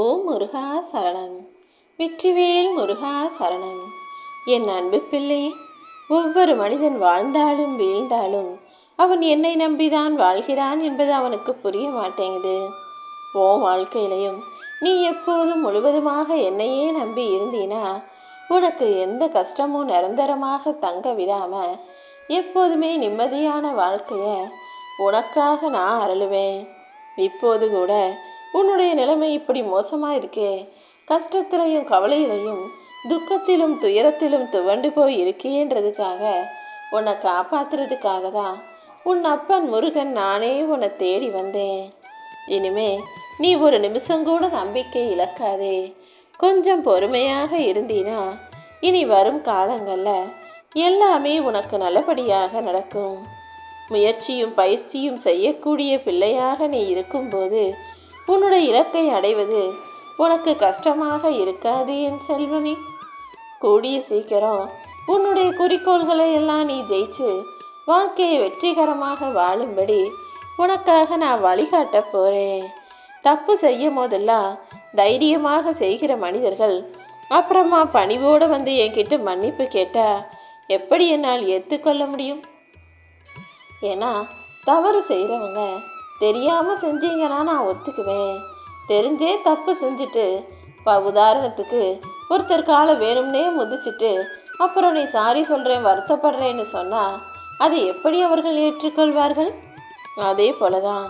ஓம் முருகா சரணம். வெற்றிவேல் முருகா சரணம். என் அன்பு பிள்ளை ஒவ்வொரு மனிதன் வாழ்ந்தாலும் வீழ்ந்தாலும் அவன் என்னை நம்பிதான் வாழ்கிறான் என்பது அவனுக்கு புரிய மாட்டேங்குது. ஓ வாழ்க்கையிலையும் நீ எப்போதும் முழுவதுமாக என்னையே நம்பி இருந்தீனா உனக்கு எந்த கஷ்டமும் நிரந்தரமாக தங்க விடாம எப்போதுமே நிம்மதியான வாழ்க்கையை உனக்காக நான் அருளுவேன். இப்போது கூட உன்னுடைய நிலைமை இப்படி மோசமாக இருக்கே கஷ்டத்திலையும் கவலையிலையும் துக்கத்திலும் துயரத்திலும் துவண்டு போய் இருக்கேன்றதுக்காக உன்னை காப்பாத்துறதுக்காக தான் உன் அப்பன் முருகன் நானே உன்னை தேடி வந்தேன். இனிமே நீ ஒரு நிமிஷம் கூட நம்பிக்கை இழக்காதே. கொஞ்சம் பொறுமையாக இருந்தீனா இனி வரும் காலங்களில் எல்லாமே உனக்கு நல்லபடியாக நடக்கும். முயற்சியும் பயிற்சியும் செய்யக்கூடிய பிள்ளையாக நீ இருக்கும்போது உன்னுடைய இலக்கை அடைவது உனக்கு கஷ்டமாக இருக்காது என் செல்வமே. கூடிய சீக்கிரம் உன்னுடைய குறிக்கோள்களை எல்லாம் நீ ஜெயிச்சு வாழ்க்கையை வெற்றிகரமாக வாழும்படி உனக்காக நான் வழிகாட்ட போகிறேன் தப்பு செய்யும் போதெல்லாம் தைரியமாக செய்கிற மனிதர்கள் அப்புறமா பணிவோடு வந்து என்கிட்ட மன்னிப்பு கேட்டால் எப்படி என்னால் ஏற்றுக்கொள்ள முடியும்? ஏன்னா தவறு செய்கிறவங்க தெரியாமல் செஞ்சீங்கன்னா நான் ஒத்துக்குவேன். தெரிஞ்சே தப்பு செஞ்சுட்டு இப்போ உதாரணத்துக்கு ஒருத்தர் காலை வேணும்னே முதிச்சிட்டு அப்புறம் நீ சாரி சொல்கிறேன் வருத்தப்படுறேன்னு சொன்னால் அதை எப்படி அவர்கள் ஏற்றுக்கொள்வார்கள்? அதே போல தான்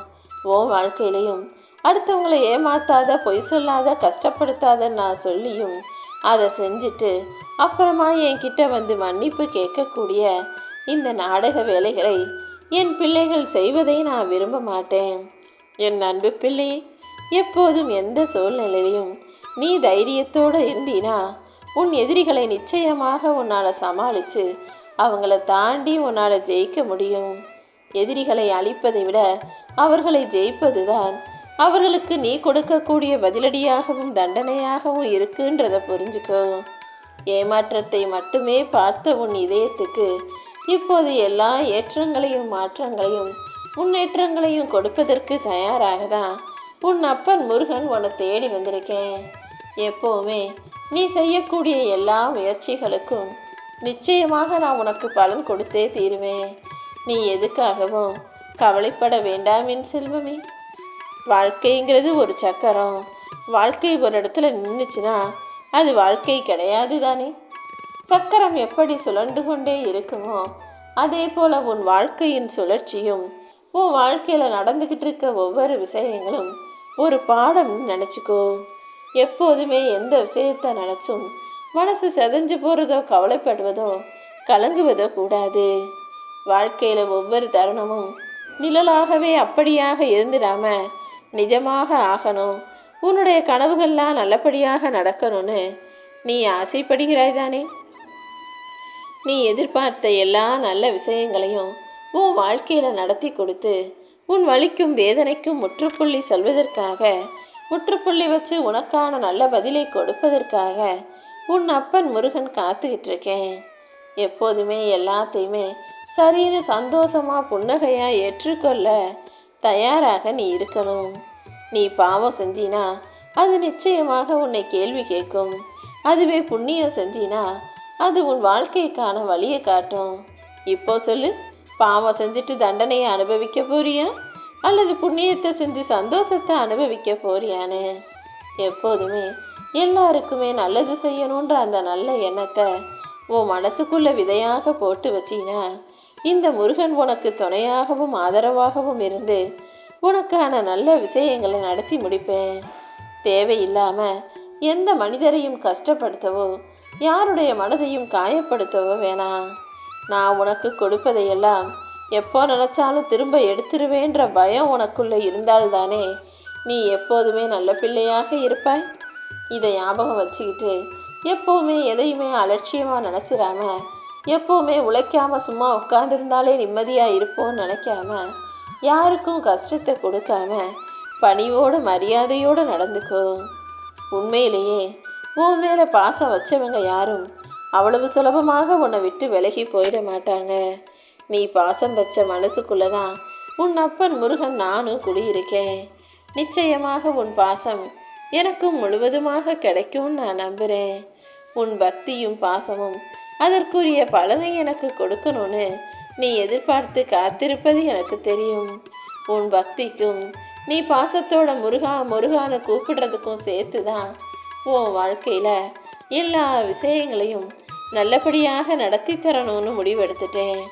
ஓ வாழ்க்கையிலையும் அடுத்தவங்களை ஏமாத்தாத பொய் சொல்லாத கஷ்டப்படுத்தாத நான் சொல்லியும் அதை செஞ்சுட்டு அப்புறமா என்கிட்ட வந்து மன்னிப்பு கேட்கக்கூடிய இந்த நாடக வேலைகளை என் பிள்ளைகள் செய்வதை நான் விரும்ப மாட்டேன். என் அன்பு பிள்ளை எப்போதும் எந்த சூழ்நிலையிலும் நீ தைரியத்தோடு இருந்தீனா உன் எதிரிகளை நிச்சயமாக உன்னால் சமாளித்து அவங்கள தாண்டி உன்னால் ஜெயிக்க முடியும். எதிரிகளை அழிப்பதை விட அவர்களை ஜெயிப்பதுதான் அவர்களுக்கு நீ கொடுக்கக்கூடிய பதிலடியாகவும் தண்டனையாகவும் இருக்குன்றத புரிஞ்சுக்கோ. ஏமாற்றத்தை மட்டுமே பார்த்த உன் இதயத்துக்கு இப்போது எல்லா ஏற்றங்களையும் மாற்றங்களையும் முன்னேற்றங்களையும் கொடுப்பதற்கு தயாராக தான் உன் அப்பன் முருகன் உன்னை தேடி வந்திருக்கேன். எப்போவுமே நீ செய்யக்கூடிய எல்லா முயற்சிகளுக்கும் நிச்சயமாக நான் உனக்கு பலன் கொடுத்தே தீருவேன். நீ எதுக்காகவும் கவலைப்பட வேண்டாம் என் செல்வமே. வாழ்க்கைங்கிறது ஒரு சக்கரம். வாழ்க்கை ஒரு இடத்துல நின்றுச்சுன்னா அது வாழ்க்கை கிடையாது தானே சக்கரம் எப்படி சுழன்று கொண்டே இருக்குமோ அதே போல உன் வாழ்க்கையின் சுழற்சியும் உன் வாழ்க்கையில் நடந்துக்கிட்டு இருக்க ஒவ்வொரு விஷயங்களும் ஒரு பாடம் நினச்சிக்கோ. எப்போதுமே எந்த விஷயத்தை நினச்சும் மனசு செதஞ்சு போகிறதோ கவலைப்படுவதோ கலங்குவதோ கூடாது. வாழ்க்கையில் ஒவ்வொரு தருணமும் நிழலாகவே அப்படியாக இருந்துடாம நிஜமாக ஆகணும். உன்னுடைய கனவுகள்லாம் நல்லபடியாக நடக்கணும்னு நீ ஆசைப்படுகிறாய் தானே? நீ எதிர்பார்த்த எல்லா நல்ல விஷயங்களையும் உன் வாழ்க்கையில் நடத்தி கொடுத்து உன் வலிக்கும் வேதனைக்கும் முற்றுப்புள்ளி சொல்வதற்காக முற்றுப்புள்ளி வச்சு உனக்கான நல்ல பதிலை கொடுப்பதற்காக உன் அப்பன் முருகன் காத்துக்கிட்டு இருக்கேன். எப்போதுமே எல்லாத்தையுமே சரின்னு சந்தோஷமாக புன்னகையாக ஏற்றுக்கொள்ள தயாராக நீ இருக்கணும். நீ பாவம் செஞ்சினா அது நிச்சயமாக உன்னை கேள்வி கேட்கும். அதுவே புண்ணியம் செஞ்சினா அது உன் வாழ்க்கைக்கான வழியை காட்டும். இப்போ சொல்லு பாவம் செஞ்சுட்டு தண்டனையை அனுபவிக்க போறியா? அல்லது புண்ணியத்தை செஞ்சு சந்தோஷத்தை அனுபவிக்க போறியான்னு? எப்போதுமே எல்லாருக்குமே நல்லது செய்யணுன்ற அந்த நல்ல எண்ணத்தை உன் மனசுக்குள்ள விதையாக போட்டு வச்சினா இந்த முருகன் உனக்கு துணையாகவும் ஆதரவாகவும் இருந்து உனக்கான நல்ல விஷயங்களை நடத்தி முடிப்பேன். தேவையில்லாமல் எந்த மனிதரையும் கஷ்டப்படுத்தவோ யாருடைய மனதையும் காயப்படுத்தவோ வேணாம் நான் உனக்கு கொடுப்பதையெல்லாம் எப்போ நினச்சாலும் திரும்ப எடுத்துருவேன்ற பயம் உனக்குள்ளே இருந்தால்தானே? நீ எப்போதுமே நல்ல பிள்ளையாக இருப்பாய். இதை ஞாபகம் வச்சுக்கிட்டு எப்போவுமே எதையுமே அலட்சியமாக நினச்சிடாம எப்போவுமே உழைக்காமல் சும்மா உட்காந்துருந்தாலே நிம்மதியாக இருப்போம்னு நினைக்காம யாருக்கும் கஷ்டத்தை கொடுக்காம பணிவோடு மரியாதையோடு நடந்துக்கும் உண்மையிலேயே உன் மேலே பாசம் வச்சவங்க யாரும் அவ்வளவு சுலபமாக உன்னை விட்டு விலகி போயிட மாட்டாங்க. நீ பாசம் வச்ச மனசுக்குள்ளே தான் உன் அப்பன் முருகன் நானும் குடியிருக்கேன். நிச்சயமாக உன் பாசம் எனக்கும் முழுவதுமாக கிடைக்கும்னு நான் நம்புகிறேன் உன் பக்தியும் பாசமும் அதற்குரிய பலனை எனக்கு கொடுக்கணும்னு நீ எதிர்பார்த்து காத்திருப்பது எனக்கு தெரியும். உன் பக்திக்கும் நீ பாசத்தோட முருகா முருகான்னு கூப்பிடுறதுக்கும் சேர்த்து தான் உன் வாழ்க்கையில் எல்லா விஷயங்களையும் நல்லபடியாக நடத்தி தரணும்னு முடிவெடுத்துட்டேன்.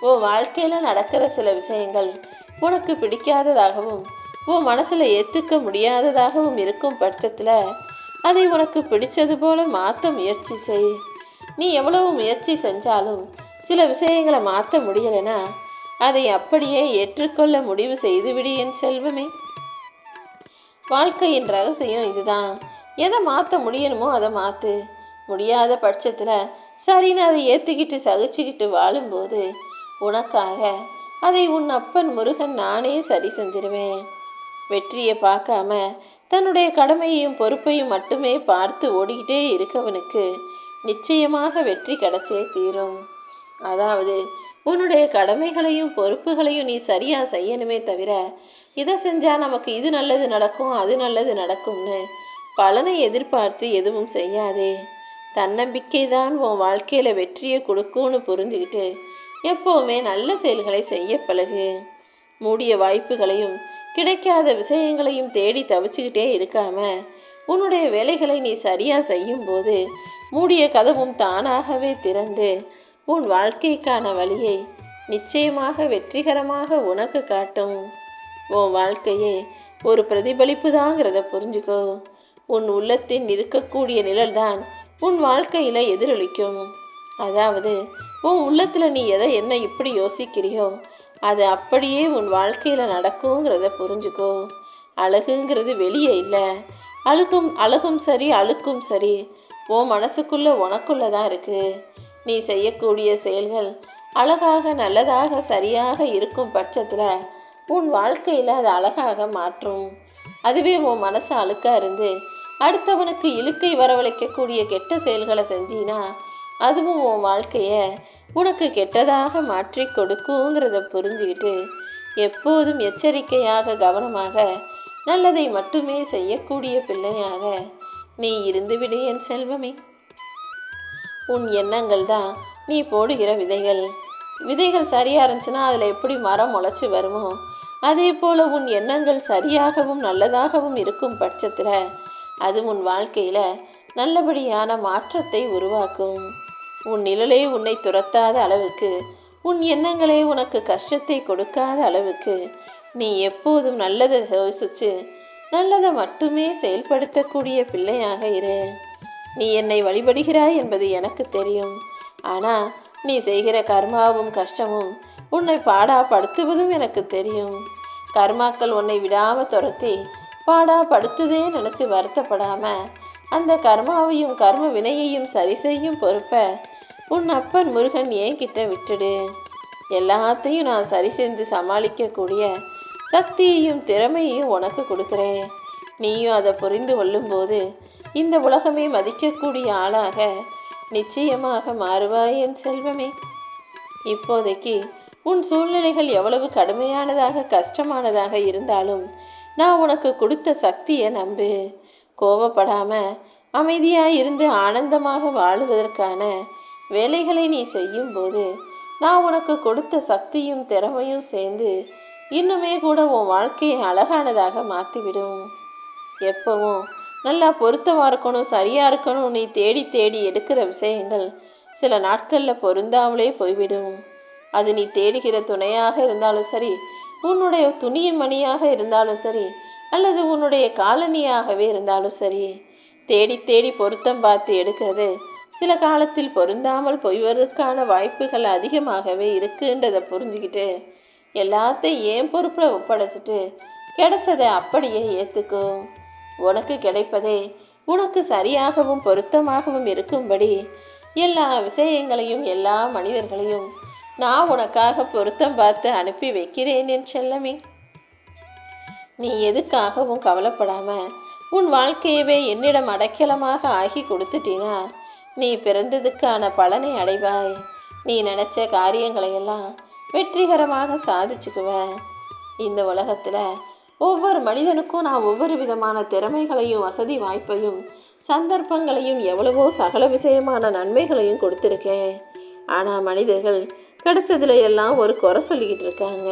உன் வாழ்க்கையில் நடக்கிற சில விஷயங்கள் உனக்கு பிடிக்காததாகவும் உன் மனசில் ஏற்றுக்க முடியாததாகவும் இருக்கும் பட்சத்தில் அதை உனக்கு பிடிச்சது போல மாற்ற முயற்சி செய். நீ எவ்வளவு முயற்சி செஞ்சாலும் சில விஷயங்களை மாற்ற முடியலைன்னா அதை அப்படியே ஏற்றுக்கொள்ள முடிவு செய்துவிடு என் செல்வமே. வாழ்க்கையின் ரகசியம் இதுதான். எதை மாற்ற முடியணுமோ அதை மாற்று முடியாத பட்சத்தில் சரின்னு அதை ஏற்றுக்கிட்டு சகிச்சுக்கிட்டு வாழும்போது உனக்காக அதை உன் அப்பன் முருகன் நானே சரி செஞ்சிருவேன். வெற்றியை பார்க்காம தன்னுடைய கடமையையும் பொறுப்பையும் மட்டுமே பார்த்து ஓடிக்கிட்டே இருக்கவனுக்கு நிச்சயமாக வெற்றி கிடைச்சே தீரும். அதாவது உன்னுடைய கடமைகளையும் பொறுப்புகளையும் நீ சரியாக செய்யணுமே தவிர இதை செஞ்சால் நமக்கு இது நல்லது நடக்கும் அது நல்லது நடக்கும்னு பலனை எதிர்பார்த்து எதுவும் செய்யாதே. தன்னம்பிக்கை தான் உன் வாழ்க்கையில் வெற்றியை கொடுக்கும்னு புரிஞ்சுக்கிட்டு எப்போவுமே நல்ல செயல்களை செய்ய பழகு. மூடிய வாய்ப்புகளையும் கிடைக்காத விஷயங்களையும் தேடி தவிச்சுக்கிட்டே இருக்காம உன்னுடைய வேலைகளை நீ சரியாக செய்யும்போது மூடிய கதவும் தானாகவே திறந்து உன் வாழ்க்கைக்கான வழியை நிச்சயமாக வெற்றிகரமாக உனக்கு காட்டும். உன் வாழ்க்கையே ஒரு பிரதிபலிப்பு தாங்கிறத புரிஞ்சுக்கோ. உன் உள்ளத்தின் இருக்கக்கூடிய நிழல்தான் உன் வாழ்க்கையில் எதிரொலிக்கும். அதாவது உன் உள்ளத்தில் நீ எதை என்ன இப்படி யோசிக்கிறியோ அது அப்படியே உன் வாழ்க்கையில் நடக்குங்கிறத புரிஞ்சுக்கோ. அழகுங்கிறது வெளியே இல்லை. அழுகும் அழகும் சரி அழுக்கும் சரி உன் மனசுக்குள்ளே உனக்குள்ளே தான் இருக்குது நீ செய்யக்கூடிய செயல்கள் அழகாக நல்லதாக சரியாக இருக்கும் பட்சத்தில் உன் வாழ்க்கையில் அது அழகாக மாற்றும். அதுவே உன் மனசு அழுக்காக இருந்து அடுத்தவனுக்கு இழுக்கை வரவழைக்கக்கூடிய கெட்ட செயல்களை செஞ்சினா அதுவும் உன் வாழ்க்கையை உனக்கு கெட்டதாக மாற்றி கொடுக்குங்கிறத புரிஞ்சுக்கிட்டு எப்போதும் எச்சரிக்கையாக கவனமாக நல்லதை மட்டுமே செய்யக்கூடிய பிள்ளையாக நீ இருந்துவிடு என் செல்வமே. உன் எண்ணங்கள் தான் நீ போடுகிற விதைகள். விதைகள் சரியாக இருந்துச்சுன்னா அதில் எப்படி மரம் முளைச்சி வருமோ அதே போல் உன் எண்ணங்கள் சரியாகவும் நல்லதாகவும் இருக்கும் பட்சத்தில் அது உன் வாழ்க்கையில் நல்லபடியான மாற்றத்தை உருவாக்கும். உன் நிழலே உன்னை துரத்தாத அளவுக்கு உன் எண்ணங்களே உனக்கு கஷ்டத்தை கொடுக்காத அளவுக்கு நீ எப்போதும் நல்லதை யோசிச்சு நல்லதை மட்டுமே செயல்படுத்தக்கூடிய பிள்ளையாக இரு. நீ என்னை வழிபடுகிறாய் என்பது எனக்கு தெரியும். ஆனால் நீ செய்கிற கர்மாவும் கஷ்டமும் உன்னை பாடாப்படுத்துவதும் எனக்கு தெரியும். கர்மாக்கள் உன்னை விடாமல் துரத்தி பாடா படுத்ததே நினச்சி வருத்தப்படாமல் அந்த கர்மாவையும் கர்ம வினையையும் சரி செய்யும் பொறுப்பை உன் அப்பன் முருகன் ஏன் கிட்ட விட்டுடு. எல்லாத்தையும் நான் சரி செஞ்சு சமாளிக்கக்கூடிய சக்தியையும் திறமையையும் உனக்கு கொடுக்குறேன். நீயும் அதை புரிந்து கொள்ளும்போது இந்த உலகமே மதிக்கக்கூடிய ஆளாக நிச்சயமாக மாறுவாய் என் செல்வமே. இப்போதைக்கு உன் சூழ்நிலைகள் எவ்வளவு கடுமையானதாக கஷ்டமானதாக இருந்தாலும் நான் உனக்கு கொடுத்த சக்தியை நம்பு. கோவப்படாமல் அமைதியாக இருந்து ஆனந்தமாக வாழுவதற்கான வேலைகளை நீ செய்யும்போது நான் உனக்கு கொடுத்த சக்தியும் திறமையும் சேர்ந்து இன்னுமே கூட உன் வாழ்க்கையை அழகானதாக மாற்றிவிடும் எப்பவும் நல்லா பொருத்தமாக இருக்கணும் சரியாக இருக்கணும் நீ தேடி தேடி எடுக்கிற விஷயங்கள் சில நாட்களில் பொருந்தாமலே போய்விடும். அது நீ தேடுகிற துணையாக இருந்தாலும் சரி உன்னுடைய துணியின் மணியாக இருந்தாலும் சரி அல்லது உன்னுடைய காலனியாகவே இருந்தாலும் சரி தேடி தேடி பொருத்தம் பார்த்து எடுக்கிறது. சில காலத்தில் பொருந்தாமல் போய்வதற்கான வாய்ப்புகள் அதிகமாகவே இருக்குன்றதை புரிஞ்சுக்கிட்டு எல்லாத்தையும் ஏன் பொறுப்பில் ஒப்படைச்சிட்டு கிடைச்சதை அப்படியே ஏற்றுக்கும் உனக்கு கிடைப்பதே உனக்கு சரியாகவும் பொருத்தமாகவும் இருக்கும்படி எல்லா விஷயங்களையும் எல்லா மனிதர்களையும் நான் உனக்காக பொருத்தம் பார்த்து அனுப்பி வைக்கிறேன் என் செல்லமே. நீ எதுக்காகவும் கவலைப்படாம உன் வாழ்க்கையவே என்னிடம் அடைக்கலமாக ஆகி கொடுத்துட்டீனா நீ பிறந்ததுக்கான பலனை அடைவாய். நீ நினச்ச காரியங்களையெல்லாம் வெற்றிகரமாக சாதிச்சுக்குவ. இந்த உலகத்தில் ஒவ்வொரு மனிதனுக்கும் நான் ஒவ்வொரு விதமான திறமைகளையும் வசதி வாய்ப்பையும் சந்தர்ப்பங்களையும் எவ்வளவோ சகல விஷயமான நன்மைகளையும் கொடுத்துருக்கேன். ஆனால் மனிதர்கள் கிடைச்சதுல எல்லாம் ஒரு குறை சொல்லிக்கிட்டு இருக்காங்க.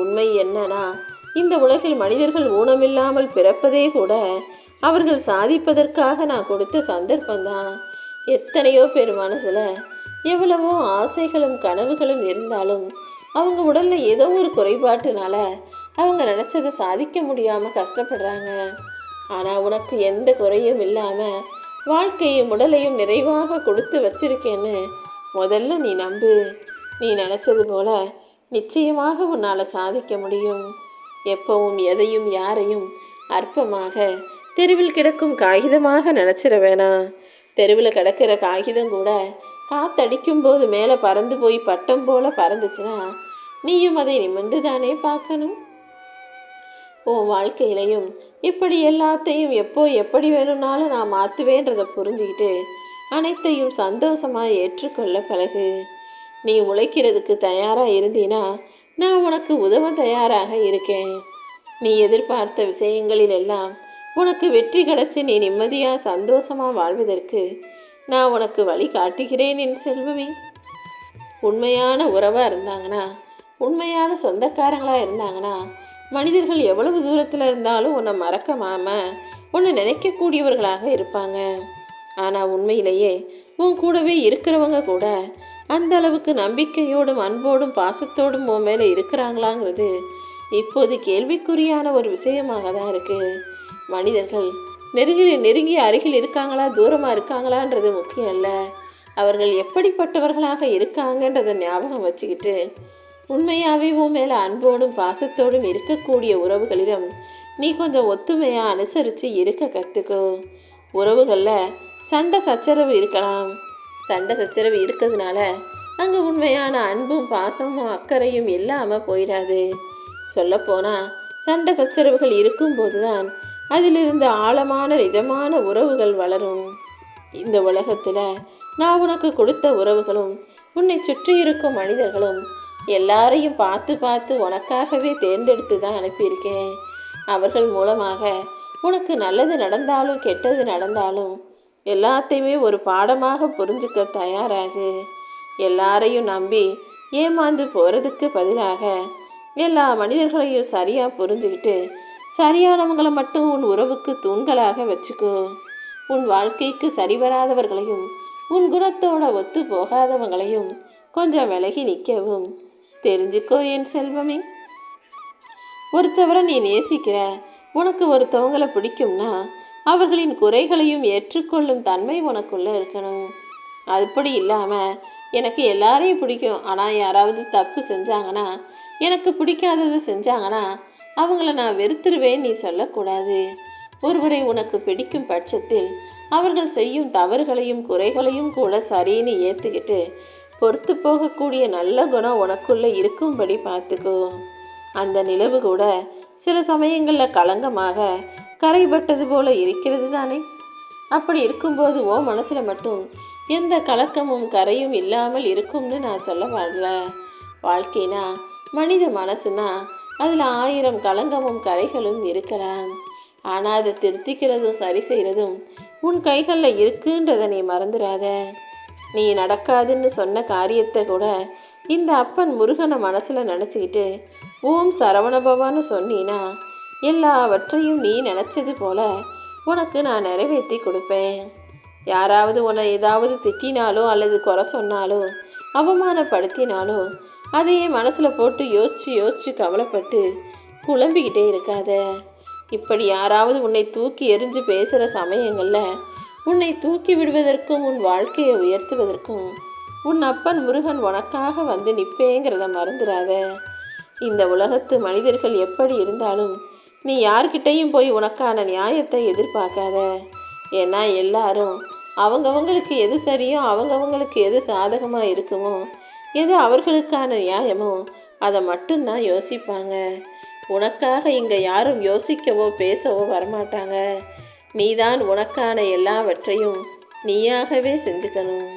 உண்மை என்னன்னா இந்த உலகில் மனிதர்கள் ஊனமில்லாமல் பிறப்பதே கூட அவர்கள் சாதிப்பதற்காக நான் கொடுத்த சந்தர்ப்பம்தான். எத்தனையோ பேர் மனசில் எவ்வளவோ ஆசைகளும் கனவுகளும் இருந்தாலும் அவங்க உடலில் ஏதோ ஒரு குறைபாட்டுனால அவங்க நினச்சதை சாதிக்க முடியாமல் கஷ்டப்படுறாங்க. ஆனால் உனக்கு எந்த குறையும் இல்லாமல் வாழ்க்கையும் உடலையும் நிறைவாக கொடுத்து வச்சிருக்கேன்னு முதல்ல நீ நம்பு. நீ நினச்சது போல நிச்சயமாக உன்னால் சாதிக்க முடியும். எப்பவும் எதையும் யாரையும் அற்பமாக தெருவில் கிடக்கும் காகிதமாக நினச்சிட வேணாம் தெருவில் கிடக்கிற காகிதம் கூட காத்தடிக்கும் போது மேலே பறந்து போய் பட்டம் போல பறந்துச்சுன்னா நீயும் அதை நிமிர்ந்து தானே பார்க்கணும்? உன் வாழ்க்கையிலையும் இப்படி எல்லாத்தையும் எப்போ எப்படி வேணும்னாலும் நான் மாற்றுவேன்றதை புரிஞ்சுக்கிட்டு அனைத்தையும் சந்தோஷமாக ஏற்றுக்கொள்ள பழகு. நீ உழைக்கிறதுக்கு தயாராக இருந்தீனா நான் உனக்கு உதவ தயாராக இருக்கேன். நீ எதிர்பார்த்த விஷயங்களில் எல்லாம் உனக்கு வெற்றி கிடச்சி நீ நிம்மதியாக சந்தோஷமாக வாழ்வதற்கு நான் உனக்கு வழி காட்டுகிறேன் என் செல்வமே. உண்மையான உறவாக இருந்தாங்கன்னா உண்மையான சொந்தக்காரங்களாக இருந்தாங்கன்னா மனிதர்கள் எவ்வளவு தூரத்தில் இருந்தாலும் உன்னை மறக்கமாம உன்னை நினைக்கக்கூடியவர்களாக இருப்பாங்க. ஆனால் உண்மையிலேயே உன் கூடவே இருக்கிறவங்க கூட அந்த அளவுக்கு நம்பிக்கையோடும் அன்போடும் பாசத்தோடும் உன் மேலே இருக்கிறாங்களாங்கிறது இப்போது கேள்விக்குறியான ஒரு விஷயமாக தான் இருக்குது மனிதர்கள் நெருங்கி நெருங்கி அருகில் இருக்காங்களா தூரமாக இருக்காங்களான்றது முக்கியம் இல்லை. அவர்கள் எப்படிப்பட்டவர்களாக இருக்காங்கன்றதை ஞாபகம் வச்சுக்கிட்டு உண்மையாகவே உன் மேலே அன்போடும் பாசத்தோடும் இருக்கக்கூடிய உறவுகளிடம் நீ கொஞ்சம் ஒத்துமையாக அனுசரித்து இருக்க கற்றுக்கோ உறவுகளில் சண்டை சச்சரவு இருக்கலாம். சண்டை சச்சரவு இருக்கிறதுனால அங்கே உண்மையான அன்பும் பாசமும் அக்கறையும் இல்லாமல் போயிடாது. சொல்லப்போனால் சண்டை சச்சரவுகள் இருக்கும்போது தான் அதிலிருந்து ஆழமான நிஜமான உறவுகள் வளரும். இந்த உலகத்தில் நான் உனக்கு கொடுத்த உறவுகளும் உன்னை சுற்றி இருக்கும் மனிதர்களும் எல்லாரையும் பார்த்து பார்த்து உனக்காகவே தேர்ந்தெடுத்து தான் அனுப்பியிருக்கேன். அவர்கள் மூலமாக உனக்கு நல்லது நடந்தாலும் கெட்டது நடந்தாலும் எல்லாத்தையுமே ஒரு பாடமாக புரிஞ்சுக்க தயாராகு. எல்லாரையும் நம்பி ஏமாந்து போகிறதுக்கு பதிலாக எல்லா மனிதர்களையும் சரியாக புரிஞ்சுக்கிட்டு சரியானவங்களை மட்டும் உன் உறவுக்கு தூண்களாக வச்சுக்கோ. உன் வாழ்க்கைக்கு சரிவராதவர்களையும் உன் குணத்தோட ஒத்து போகாதவங்களையும் கொஞ்சம் விலகி நிற்கவும். தெரிஞ்சுக்கோ என் செல்வமே. ஒருத்தவரை நீ நேசிக்கிற உனக்கு ஒருத்தவங்களை பிடிக்கும்னா அவர்களின் குறைகளையும் ஏற்றுக்கொள்ளும் தன்மை உனக்குள்ளே இருக்கணும். அப்படி இல்லாமல் எனக்கு எல்லாரையும் பிடிக்கும். ஆனால் யாராவது தப்பு செஞ்சாங்கன்னா எனக்கு பிடிக்காதது செஞ்சாங்கன்னா அவங்கள நான் வெறுத்துருவேன் நீ சொல்லக்கூடாது. ஒருவரை உனக்கு பிடிக்கும் பட்சத்தில் அவர்கள் செய்யும் தவறுகளையும் குறைகளையும் கூட சரின்னு ஏற்றுக்கிட்டு பொறுத்து போகக்கூடிய நல்ல குணம் உனக்குள்ளே இருக்கும்படி பார்த்துக்கோ. அந்த நிலவு கூட சில சமயங்களில் களங்கமாக கரைபட்டது போல இருக்கிறது தானே அப்படி இருக்கும்போது ஓ மனசில் மட்டும் எந்த கலக்கமும் கரையும் இல்லாமல் இருக்கும்னு நான் சொல்ல வரல. வாழ்க்கைனா மனித மனசுனா அதில் ஆயிரம் களங்கமும் கரைகளும் இருக்கலாம் ஆனால் அதை திருத்திக்கிறதும் சரி செய்கிறதும் உன் கைகளில் இருக்குன்றதை நீ மறந்துடாத நீ நடக்காதுன்னு சொன்ன காரியத்தை கூட இந்த அப்பன் முருகனை மனசில் நினச்சிக்கிட்டு ஓம் சரவணபவான்னு சொன்னீன்னா எல்லாவற்றையும் நீ நினச்சது போல உனக்கு நான் நிறைவேற்றி கொடுப்பேன். யாராவது உன்னை ஏதாவது திட்டினாலோ அல்லது குறை சொன்னாலோ அவமானப்படுத்தினாலோ அதையே மனசில் போட்டு யோசித்து யோசித்து கவலைப்பட்டு குழம்பிக்கிட்டே இருக்காத. இப்படி யாராவது உன்னை தூக்கி எரிஞ்சு பேசுகிற சமயங்களில் உன்னை தூக்கி விடுவதற்கும் உன் வாழ்க்கையை உயர்த்துவதற்கும் உன் அப்பன் முருகன் உனக்காக வந்து நிற்பேங்கிறத மறந்துடாத இந்த உலகத்து மனிதர்கள் எப்படி இருந்தாலும் நீ யார்கிட்டையும் போய் உனக்கான நியாயத்தை எதிர்பார்க்காத. ஏன்னா எல்லாரும் அவங்கவங்களுக்கு எது சரியோ அவங்கவங்களுக்கு எது சாதகமாக இருக்குமோ எது அவர்களுக்கான நியாயமோ அதை மட்டும்தான் யோசிப்பாங்க. உனக்காக இங்கே யாரும் யோசிக்கவோ பேசவோ வரமாட்டாங்க. நீதான் உனக்கான எல்லாவற்றையும் நீயாகவே செஞ்சுக்கணும்.